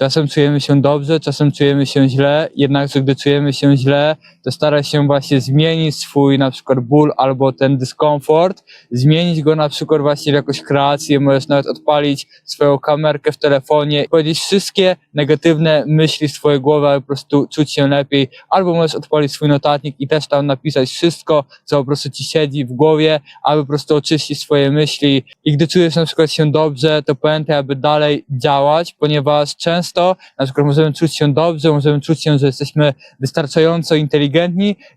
Czasem czujemy się dobrze, czasem czujemy się źle, jednakże gdy czujemy się źle, to staraj się właśnie zmienić swój na przykład ból albo ten dyskomfort, zmienić go na przykład właśnie w jakąś kreację, możesz nawet odpalić swoją kamerkę w telefonie, powiedzieć wszystkie negatywne myśli z twojej głowy, aby po prostu czuć się lepiej, albo możesz odpalić swój notatnik i też tam napisać wszystko, co po prostu ci siedzi w głowie, aby po prostu oczyścić swoje myśli. I gdy czujesz na przykład się dobrze, to pamiętaj, aby dalej działać, ponieważ często na przykład możemy czuć się dobrze, możemy czuć się, że jesteśmy wystarczająco inteligentni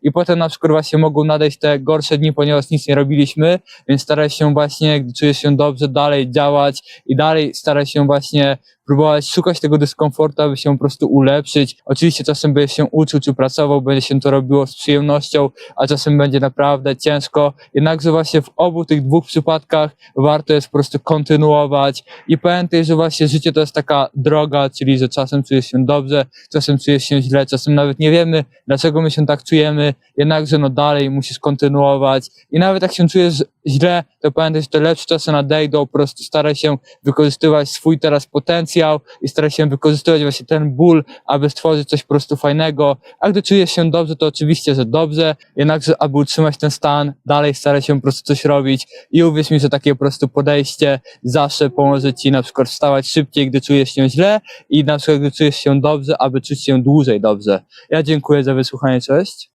i potem na przykład właśnie mogą nadejść te gorsze dni, ponieważ nic nie robiliśmy, więc staraj się właśnie, gdy czujesz się dobrze, dalej działać i dalej staraj się właśnie próbować szukać tego dyskomfortu, aby się po prostu ulepszyć. Oczywiście czasem będziesz się uczył czy pracował, będzie się to robiło z przyjemnością, a czasem będzie naprawdę ciężko. Jednakże właśnie w obu tych dwóch przypadkach warto jest po prostu kontynuować i pamiętaj, że właśnie życie to jest taka droga, czyli że czasem czujesz się dobrze, czasem czujesz się źle, czasem nawet nie wiemy, dlaczego my się tak czujemy, jednakże no dalej musisz kontynuować i nawet jak się czujesz źle, to pamiętaj, że te lepsze czasy nadejdą, po prostu staraj się wykorzystywać swój teraz potencjał i staraj się wykorzystywać właśnie ten ból, aby stworzyć coś po prostu fajnego, a gdy czujesz się dobrze, to oczywiście, że dobrze, jednakże aby utrzymać ten stan, dalej staraj się po prostu coś robić i uwierz mi, że takie po prostu podejście zawsze pomoże ci na przykład wstawać szybciej, gdy czujesz się źle i na przykład gdy czujesz się dobrze, aby czuć się dłużej dobrze. Ja dziękuję za wysłuchanie, cześć.